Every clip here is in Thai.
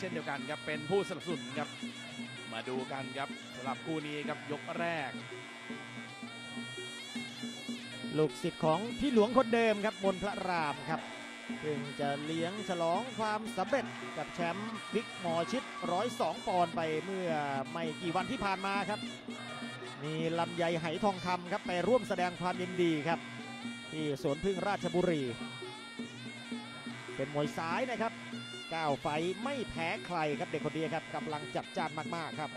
เช่นเดียวกันครับเป็นผู้สนับสนุนครับมาดูกันครับสำหรับคู่นี้ครับยกแรก ลูกศิษย์ของพี่หลวงคนเดิมครับมนพระรามครับเพิ่งจะเลี้ยงฉลองความสำเร็จกับแชมป์บิ๊กหมอชิด 102 ปอนด์ไปเมื่อไม่กี่วันที่ผ่านมาครับ มีลำไยไหทองคำครับไปร่วมแสดงความยินดีครับ ที่สวนพึ่งราชบุรี เป็นมวยซ้ายนะครับ ก้าวไฟท์ไม่แพ้ใครครับเด็กคนนี้ครับกำลังจัดจ้านมากๆครับ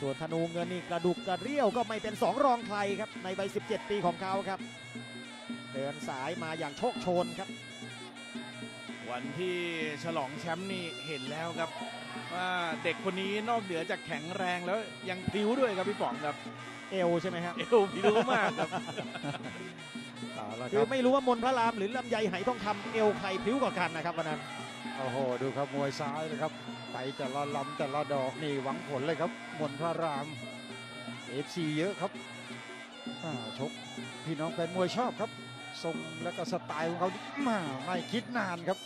ส่วนธนูเงินนี่กระดุกกระเรี่ยวก็ไม่เป็นสองรองใครครับในวัย 17 ปีของเขาครับ เดินสายมาอย่างโชคโชนครับ วันที่ฉลองแชมป์นี่เห็นแล้วครับว่าเด็กคนนี้นอกเหนือจากแข็งแรงแล้วยังพลิ้วด้วยครับพี่ป๋องครับ เอวใช่ไหมครับเอวพลิ้วมากครับเอาละคคืรัอบไม่รู้ว่ามนต์พระรามหรือลำไยไหทองคำเอวใครพลิ้วกว่ากันนะครับวันนั้น โอ้โห ดูครับมวยซ้ายนะครับไปแต่ละลำแต่ละดอกนี่หวังผลเลยครับมนพระรามเอฟซีเยอะครับอ่าชกพี่น้องแฟนมวยชอบครับทรงและก็สไตล์ของเขามาไม่คิดนานครับ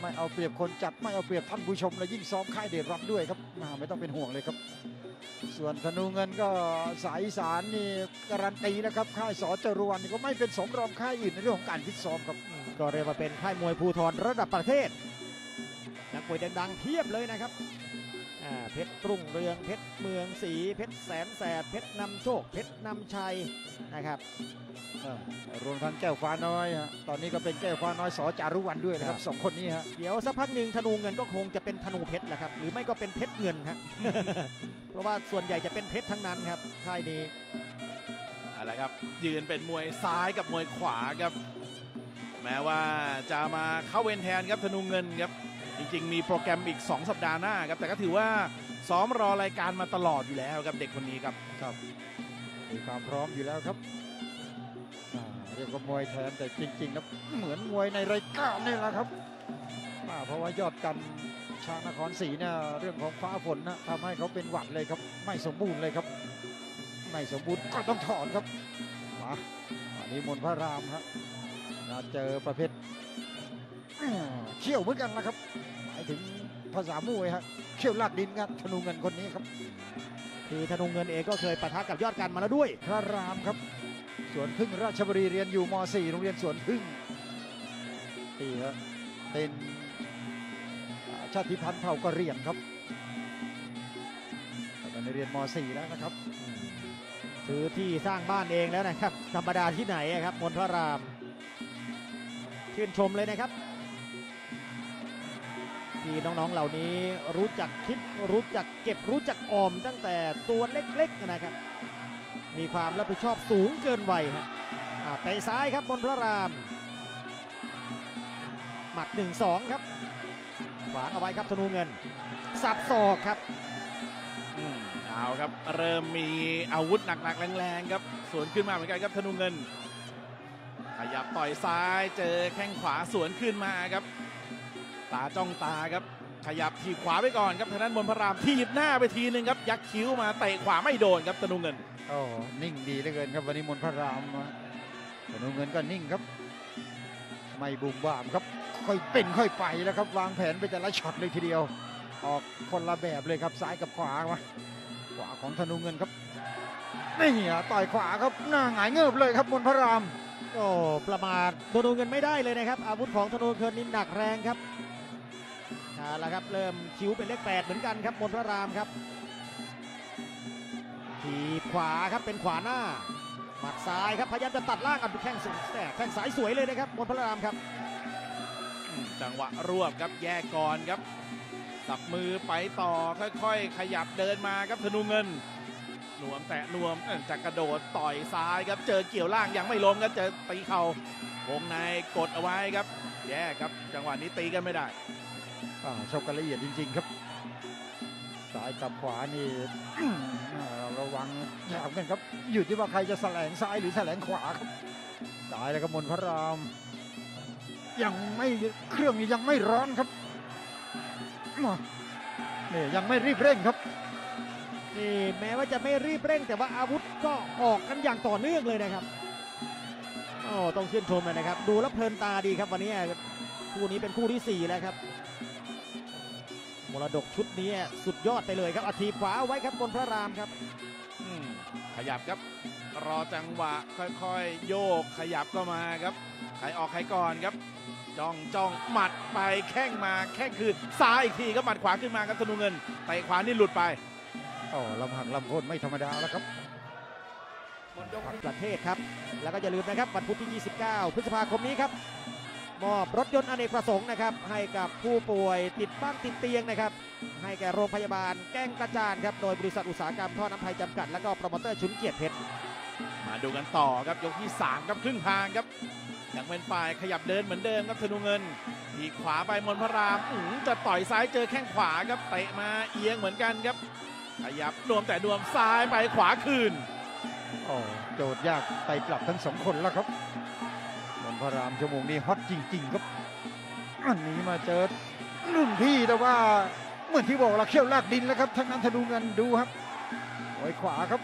ไม่เอาเปรียบคนจัดไม่เอาเปรียบท่านผู้ชม และยิ่งซ้อมค่ายเดชรัฐด้วยครับมาไม่ต้องเป็นห่วงเลยครับ ส่วนธนูเงินก็สายสารนี่การันตีนะครับค่ายสอจรวนก็ไม่เป็นสมรองค่ายอื่นในเรื่องของการฟิตซ้อมครับ ก็เรียกว่าเป็นค่ายมวยภูทรระดับประเทศ มวยดังๆเพียบเลยนะครับอ่าเพชรรุ่งเรืองเพชรเมืองศรีเพชรแสนแสบเพชรนำโชคเพชรนำชัยนะครับรวมทั้งแก้วฟ้าน้อยฮะตอนนี้ก็เป็นแก้วฟ้าน้อยสอจารุวันด้วยนะครับสองคนนี้ฮะเดี๋ยวสักพักหนึ่งธนูเงินก็คงจะเป็นธนูเพชรแหละครับหรือไม่ก็เป็นเพชรเงินครับเพราะว่าส่วนใหญ่จะเป็นเพชรทั้งนั้นครับค่ายนี้อะไรครับยืนเป็นมวยซ้ายกับมวยขวาครับ แม้ว่าจะมาเข้าเวรแทนครับธนูเงินครับ จริงๆ มีโปรแกรมอีก 2 สัปดาห์หน้าครับ แต่ก็ถือว่าซ้อมรอรายการมาตลอดอยู่แล้วครับเด็กคนนี้ครับ ครับ มีความพร้อมอยู่แล้วครับอ่าเรียกว่ามวยแทนแต่จริงๆแล้วเหมือนมวยในรายการนี่แหละครับอ่าเพราะว่ายอดกันชางนครศรีเนี่ยเรื่องของฟ้าฝนนะทำให้เขาเป็นหวัดเลยครับ ไม่สมบูรณ์เลยครับ ไม่สมบูรณ์ก็ต้องถอนครับมาอันนี้มนพระรามครับเจอประเภทเขี้ยวเหมือนกันนะครับ ถึงภาษามวยฮะเขี้ยวลากดินครับธนูเงินคนนี้ครับ คือธนูเงินเองก็เคยปะทะกับยอดกันมาแล้วด้วย พระรามครับ สวนพึ่งราชบุรีเรียนอยู่ม .4 โรงเรียนสวนพึ่งนี่ฮะเป็นอ่าชาติพันธุ์เผ่ากะเหรี่ยงครับตอนนี้เรียนม .4 แล้วนะครับซื้อที่สร้างบ้านเองแล้วนะครับ ธรรมดาที่ไหนอะครับมนทราม ชื่นชมเลยนะครับ ที่น้องๆเหล่านี้รู้จักคิดรู้จักเก็บรู้จักออมตั้งแต่ตัวเล็กๆนะครับ มีความรับผิดชอบสูงเกินวัยฮะอ่าเตะซ้ายครับมนทระราม หมัด 1-2 ครับขวางเอาไว้ครับธนูเงิน สับศอกครับอืมเอาครับ เริ่มมีอาวุธหนักๆ แรงๆ ครับสวนขึ้นมาเหมือนกันครับธนูเงิน ขยับต่อยซ้ายเจอแข้งขวาสวนขึ้นมาครับ ตาจ้องตาครับ ขยับทีบขวาไปก่อนครับทางด้านบนพระรามทีบหน้าไปทีนึงครับ ยักคิ้วมาเตะขวาไม่โดนครับธนูเงินโอ้นิ่งดีเหลือเกินครับวันนี้มนต์พระรามธนูเงินก็นิ่งครับ ไม่บุ่มบ่ามครับ ค่อยเป็นค่อยไปแล้วครับวางแผนไปแต่ละช็อตเลยทีเดียว ออกคนละแบบเลยครับซ้ายกับขวามาขวาของธนูเงินครับนี่อะต่อยขวาครับหน้าหงายเงือบเลยครับมนต์พระรามโอ้ประมาทธนูเงินไม่ได้เลยนะครับ อาวุธของธนูเงินนี่หนักแรงครับ เอาละครับเริ่มคิ้วเป็นเลขแปดเหมือนกันครับมนทระรามครับทีขวาครับเป็นขวาหน้าหมัดซ้ายครับพยายามจะตัดล่างกันแข้งสุดแต่แข้งสายสวยเลยนะครับมนทระรามครับ จังหวะรวบครับแยกก่อนครับสับมือไปต่อค่อยๆ ขยับเดินมาครับธนูเงินหนวมแตะนวมจะกระโดดต่อยซ้ายครับ เจอเกี่ยวล่างยังไม่ล้มครับเจอตีเข่าวงในกดเอาไว้ครับ แยกครับ จังหวะนี้ตีกันไม่ได้ ชกกันละเอียดจริง ๆ ครับซ้ายกับขวานี่อ่าระวังแถมกันครับ อยู่ที่ว่าใครจะแสลงซ้ายหรือแสลงขวาครับซ้ายแล้วก็มนต์พระราม ยังไม่เครื่องนี้ยังไม่ร้อนครับมานี่ยังไม่รีบเร่งครับนี่แม้ว่าจะไม่รีบเร่ง แต่ว่าอาวุธก็ออกกันอย่างต่อเนื่องเลยนะครับโอ้ต้องชื่นชมเลยนะครับ ดูแล้วเพลินตาดีครับวันนี้คู่นี้เป็นคู่ที่สี่แล้วครับม รดกชุดนี้สุดยอดไปเลยครับอาทีบขวาเอาไว้ครับบนพระรามครับอืมขยับครับ รอจังหวะค่อยๆ โยกขยับก็มาครับใครออกใครก่อนครับ จ้องจ้องหมัดไปแข้งมาแข้งคืนซ้ายอีกทีก็หมัดขวาขึ้นมาครับธนูเงินเตะขวานี่หลุดไปโอ้ลำหักลำโค่นไม่ธรรมดาแล้วครับประเทศครับ แล้วก็อย่าลืมนะครับวันพุธที่ 29 พฤษภาคมนี้ครับ มอบรถยนต์อเนกประสงค์นะครับ ให้กับผู้ป่วยติดบ้านติดเตียงนะครับ ให้แก่โรงพยาบาลแก้งกระจานครับ โดยบริษัทอุตสาหกรรมท่อน้ำไทยจำกัด และก็โปรโมเตอร์ชุนเกียรติเพชร มาดูกันต่อครับยกที่ 3 ครับครึ่งทางครับยังเป็นฝ่ายขยับเดินเหมือนเดิมครับธนูเงินทีขวาไปมนต์พระรามอื้อหือจะต่อยซ้ายเจอแข้งขวาครับเตะมาเอียงเหมือนกันครับ ขยับรวมแต่ดวมซ้ายไปขวาคืนโอ้โจทย์ยากไปกลับทั้งสองคนแล้วครับมนต์ พระรามชั่วโมงนี้ฮอตจริง ๆ ครับ อันนี้มาเจอรุ่นพี่แต่ว่าเหมือนที่บอกเราเขี้ยวลากดินแล้วครับทั้งนั้นธนูเงินดูครับโอยขวาครับ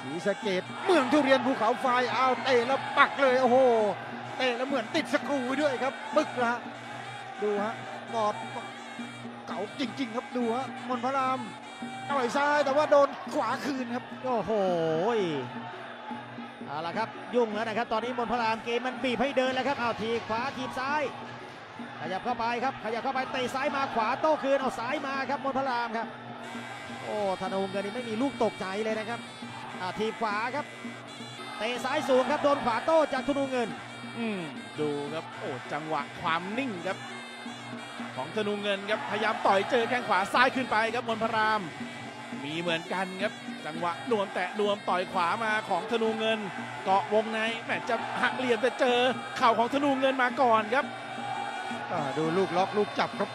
สีสะเกตเมืองทุเรียนภูเขาไฟเอาเตะแล้วปักเลยโอ้โหเตะแล้วเหมือนติดสกรูด้วยครับปึ๊กละดูฮะกอดเก่าจริง ๆ ครับดูฮะมนพระรามต่อยซ้ายแต่ว่าโดนขวาคืนครับโอ้โห เอาละครับยุ่งแล้วนะครับ ตอนนี้มนพรามเกมมันบีบให้เดินแล้วครับเอาทีขวาทีบซ้าย ขยับเข้าไปครับ ขยับเข้าไปเตะซ้ายมาขวาโต้คืนเอาซ้ายมาครับมนพรามครับ โอ้ธนูเงินนี่ไม่มีลูกตกใจเลยนะครับอาทีขวาครับเตะซ้ายสูงครับโดนขวาโต้จากธนูเงิน อืมดูครับโอ้จังหวะความนิ่งครับ ของธนูเงินครับพยายามต่อยเจอแข้งขวาซ้ายขึ้นไปครับมนพราม มีเหมือนกันครับ จังหวะนวมแตะนวมต่อยขวามาของธนูเงิน เกาะวงในแหมจะหักเหลี่ยมแต่เจอเข่าของธนูเงินมาก่อนครับดูลูกล็อกลูกจับครับ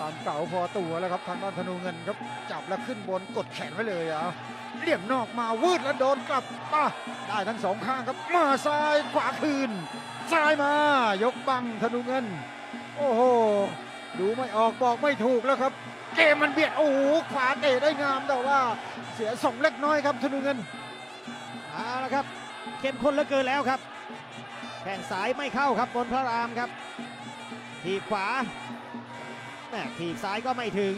ตามเก่าพอตัวแล้วครับทางด้านธนูเงินครับจับแล้วขึ้นบนกดแขนไว้เลยอะเหลี่ยมนอกมาวืดแล้วโดนกลับป่ะได้ทั้งสองข้างครับมาซ้ายขวาคืนซ้ายมายกบังธนูเงิน โอ้โหดูไม่ออกบอกไม่ถูกแล้วครับ เกมมันเบียดโอ้โหขวาเตะได้งามแต่ว่าเสียสองเล็กน้อยครับธนูเงินเอาละครับเข้มข้นเหลือเกินแล้วครับแข่งสายไม่เข้าครับบนพระรามครับทีบขวาแม่ทีบซ้ายก็ไม่ถึง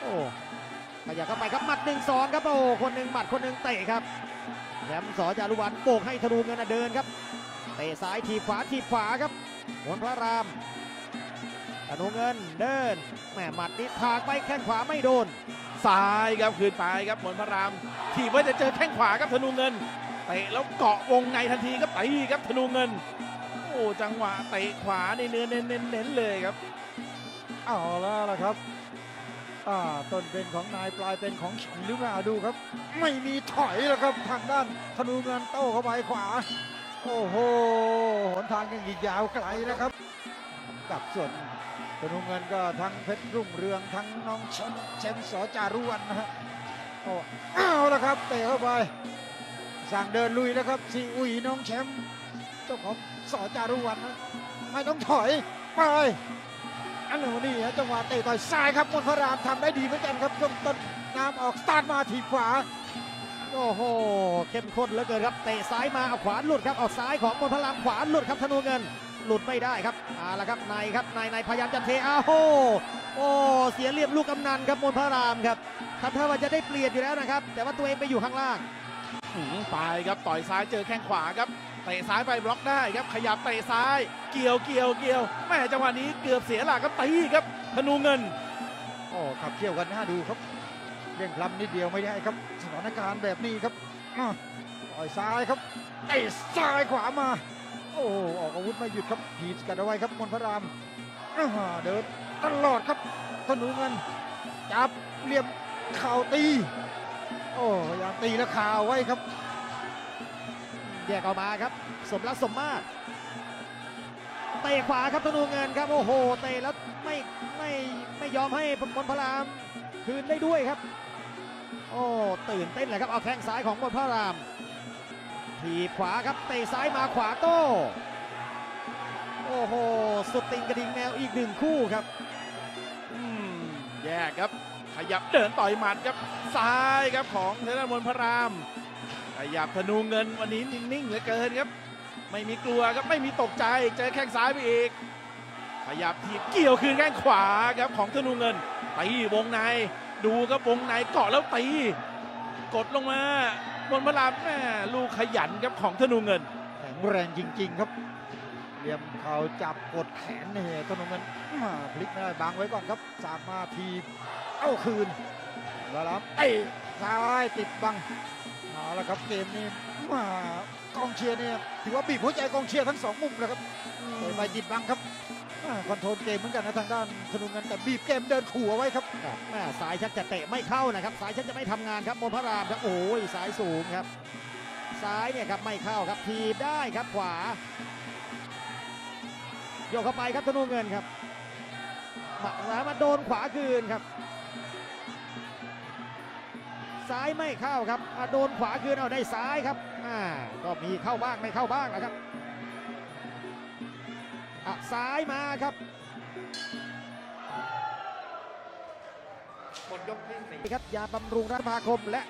โอ้ขยับเข้าไปครับหมัดหนึ่งสองครับโอ้คนหนึ่งหมัดคนหนึ่งเตะครับแชมสอจารุวันโบกให้ธนูเงินเดินครับเตะซ้ายทีบขวาทีบขวาครับบนพระราม นูเงินเดินแม่หมัดนี้ถากไปแข้งขวาไม่โดน ซ้ายครับคืนไปครับมนต์พระรามถีบไว้จะเจอแข้งขวาครับธนูเงินเตะแล้วเกาะวงในทันทีครับตีครับธนูเงิน โอ้จังหวะเตะขวาในเนื้อเน้นๆเลยครับเอาแล้วล่ะครับอ่าต้นเป็นของนายปลายเป็นของขิงหรือเปล่าดูครับ ไม่มีถอยแล้วครับทางด้านธนูเงินโต้เข้าไปขวา โอ้โหหนทางยังอีกยาวไกลนะครับ กับส่วน ธนูเงินก็ทั้งเพชรรุ่งเรืองทั้งน้องแชมป์แชมป์สอจารุวันนะฮะโอ้เอาละครับเตะเข้าไปสั่งเดินลุยแล้วครับซีอุยน้องแชมป์เจ้าของสอจารุวันนะไม่ต้องถอยไปอันนี้นี่ฮะจังหวะเตะต่อยซ้ายครับมนต์พระรามทำได้ดีเหมือนกันครับช่วงต้นน้ำออกสตาร์ทมาทีบขวาโอ้โหเข้มข้นเหลือเกินครับเตะซ้ายมาเอาขวาหลุดครับเอาซ้ายของมนต์พลังขวาหลุดครับธนูเงิน หลุดไม่ได้ครับเอาละครับในครับในในพยายามจะเทอ้าวโหโอ้เสียเหลี่ยมลูกกำนันครับมนต์พระรามครับทำท่าว่าจะได้เปลี่ยนอยู่แล้วนะครับ แต่ว่าตัวเองไปอยู่ข้างล่างหืมไปครับต่อยซ้ายเจอแข้งขวาครับเตะซ้ายไปบล็อกได้ครับขยับเตะซ้าย เกี่ยวเกี่ยวเกี่ยวแม่จังหวะนี้เกือบเสียหลักครับตีครับธนูเงินโอ้ขับเคี่ยวกันน่าดูครับเร่งพลัมนิดเดียวไม่ได้ครับ สถานการณ์แบบนี้ครับอะต่อยซ้ายครับเตะซ้ายขวามา โอ้ออกอาวุธไม่หยุดครับถีบกันเอาไว้ครับมนพระรามเดินตลอดครับธนูเงินจับเหลี่ยมเข่าตีโอ้พยายามตีแล้วคาเอาไว้ครับแยกออกมาครับ สมรักสมมาตรเตะขวาครับธนูเงินครับโอ้โหเตะแล้วไม่ไม่ไม่ยอมให้มนพระรามคืนได้ด้วยครับ โอ้ตื่นเต้นเลยครับเอาแข้งซ้ายของมนพระราม ทีบขวาครับเตะซ้ายมาขวาโต้ โอ้โห สุดติงกระดิ่งแมวอีกหนึ่งคู่ครับอืมแยกครับ ขยับเดินต่อยหมัดครับ ซ้ายครับของเทนมนพระราม ขยับธนูเงินวันนี้นิ่งๆเหลือเกินครับ ไม่มีกลัวครับไม่มีตกใจเจอแข้งซ้ายไปอีก ขยับทีบเกี่ยวคืนแข้งขวาครับของธนูเงินตีวงในดูครับวงในเกาะแล้วตีกดลงมา บนพระรามแม่ลูกขยันครับของธนูเงิน แข็งแรงจริง ๆ ครับเหลี่ยมเข่าจับกดแขนเนี่ยธนูเงินอ่าพลิกไม่ได้บังไว้ก่อนครับสามมาทีบเอ้าคืนแล้วรับเอ้ยซ้ายติดบังเอาละครับเกมนี้มากองเชียร์เนี่ยถือว่าบีบหัวใจกองเชียร์ทั้งสองมุมเลยครับเตะไปติดบังครับอ่า คอนโทรลเกมเหมือนกันนะทางด้านธนูเงินแต่บีบเกมเดินขู่เอาไว้ครับแม่สายชักจะเตะไม่เข้านะครับ สายชักจะไม่ทำงานครับมนพระรามครับโอ้ยสายสูงครับ ซ้ายเนี่ยครับไม่เข้าครับทีบได้ครับขวาโยกเข้าไปครับธนูเงินครับมาแล้วมาโดนขวาคืนครับ ซ้ายไม่เข้าครับโดนขวาคืนเอาได้ซ้ายครับอ่าก็มีเข้าบ้างไม่เข้าบ้างนะครับ ซ้ายมาครับครับยาบำรุงรัฐภาคมและ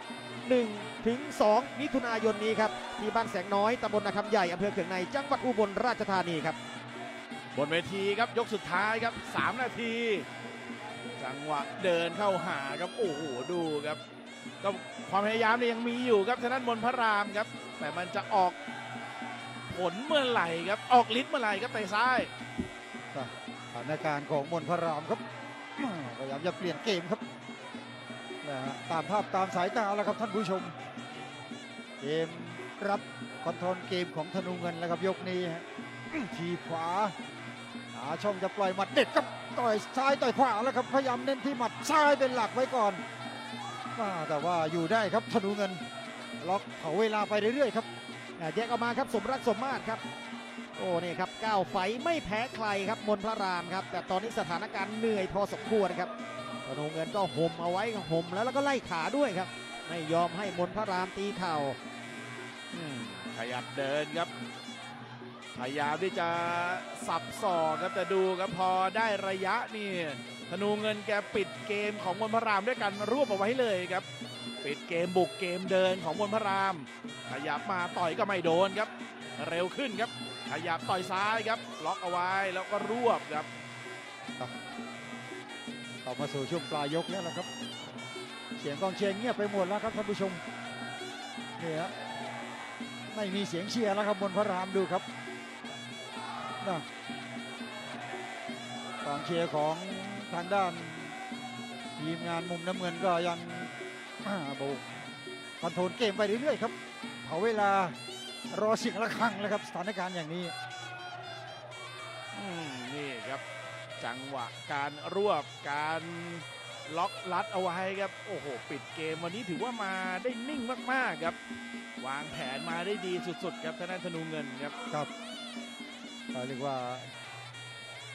1ถึง2มิถุนายนนี้ครับ ที่บ้านแสงน้อยตำบลนาคำใหญ่อำเภอเขืองในจังหวัดอุบลราชธานีครับ บนเวทีครับยกสุดท้ายครับ 3 นาที จังหวะเดินเข้าหาครับโอ้โหดูครับก็ความพยายามเนี่ยยังมีอยู่ครับทางด้านมนต์พระรามครับ แต่มันจะออก ผลเมื่อไหร่ครับ ออกฤทธิ์เมื่อไหร่ครับเตะซ้ายสถานการณ์ของมนพระรามครับพยายามจะเปลี่ยนเกมครับนะฮะตามภาพตามสายตาแล้วครับท่านผู้ชม เกมรับคอนโทรลเกมของธนูเงินแล้วครับยกนี้ฮะทีขวาหาช่องจะปล่อยหมัดเด็ดครับต่อยซ้ายต่อยขวาแล้วครับพยายามเน้นที่หมัดซ้ายเป็นหลักไว้ก่อนแต่ว่าอยู่ได้ครับธนูเงินล็อกเผาเวลาไปเรื่อยๆครับ แยกออกมาครับสมรักสมมาตรครับ โอ้นี่ครับก้าวไฟไม่แพ้ใครครับมนต์พระรามครับ แต่ตอนนี้สถานการณ์เหนื่อยพอสมควรครับธนูเงินก็ห่มเอาไว้ห่มแล้วแล้วก็ไล่ขาด้วยครับ ไม่ยอมให้มนต์พระรามตีเข่าขยับเดินครับพยายามที่จะสับศอกครับแต่ดูครับพอได้ระยะนี่ธนูเงินแกปิดเกมของมนต์พระรามด้วยกันรวบเอาไว้เลยครับ ปิดเกมบุกเกมเดินของมนพระราม ขยับมาต่อยก็ไม่โดนครับ เร็วขึ้นครับ ขยับต่อยซ้ายครับ ล็อกเอาไว้แล้วก็รวบครับต่อมาสู่ช่วงปลายยกแล้วนะครับ เสียงกองเชียร์เงียบไปหมดแล้วครับท่านผู้ชมนี่ฮะไม่มีเสียงเชียร์แล้วครับบนพระรามดูครับนะกองเชียร์ของทางด้านทีมงานมุมน้ำเงินก็ยัง โบกคอนโทรลเกมไปเรื่อยๆครับเผาเวลารอเสิ่งะระฆังเลยครับสถานการณ์อย่างนี้อืมนี่ครับจังหวะการรวบการล็อกลัดเอาไว้ครับ โอ้โห ปิดเกมวันนี้ถือว่ามาได้นิ่งมากๆครับ วางแผนมาได้ดีสุดๆ ครับทางด้านธนูเงินครับครับก็เรียกว่า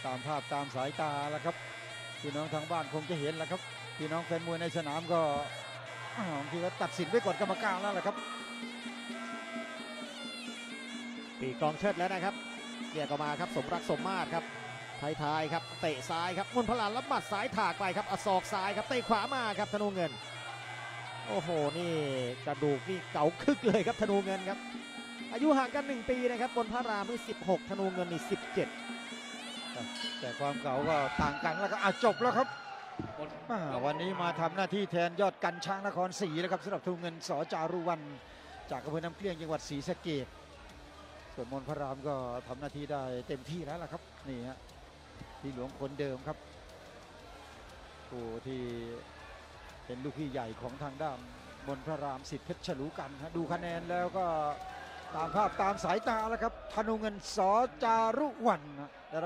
ตามภาพตามสายตาแล้วครับพี่น้องทางบ้านคงจะเห็นแล้วครับพี่น้องแฟนมวยในสนามก็อ้าว บางทีก็ตัดสินไว้ก่อนกรรมการแล้วแหละครับ ปีกองเชิดแล้วนะครับเรียกออกมาครับสมรักสมมาตรครับท้ายๆครับเตะซ้ายครับมนต์พระรามรับหมัดซ้ายถากไปครับเอาศอกซ้ายครับเตะขวามาครับธนูเงิน โอ้โหนี่กระดูกนี่เก๋าคึกเลยครับธนูเงินครับ อายุห่างกัน 1 ปีนะครับบนพระรามนี่16ธนูเงินนี่17 แต่ความเก่าก็ต่างกันแล้วก็อาจบแล้วครับอ่า วันนี้มาทำหน้าที่แทนยอดกันช้างนครศรีนะครับสำหรับทุงเงินสอจารุวัน จากอำเภอน้ำเกลี้ยงจังหวัดศรีสะเกดส่วนมนต์พระรามก็ทำหน้าที่ได้เต็มที่แล้วล่ะครับนี่ฮะที่หลวงคนเดิมครับผู้ที่เป็นลูกพี่ใหญ่ของทางด้านมนต์พระรามสิทธิ์เพชรฉลูกันฮะดูคะแนนแล้วก็ตามภาพตามสายตาแล้วครับธนูเงินสอจารุวันนะได้รับ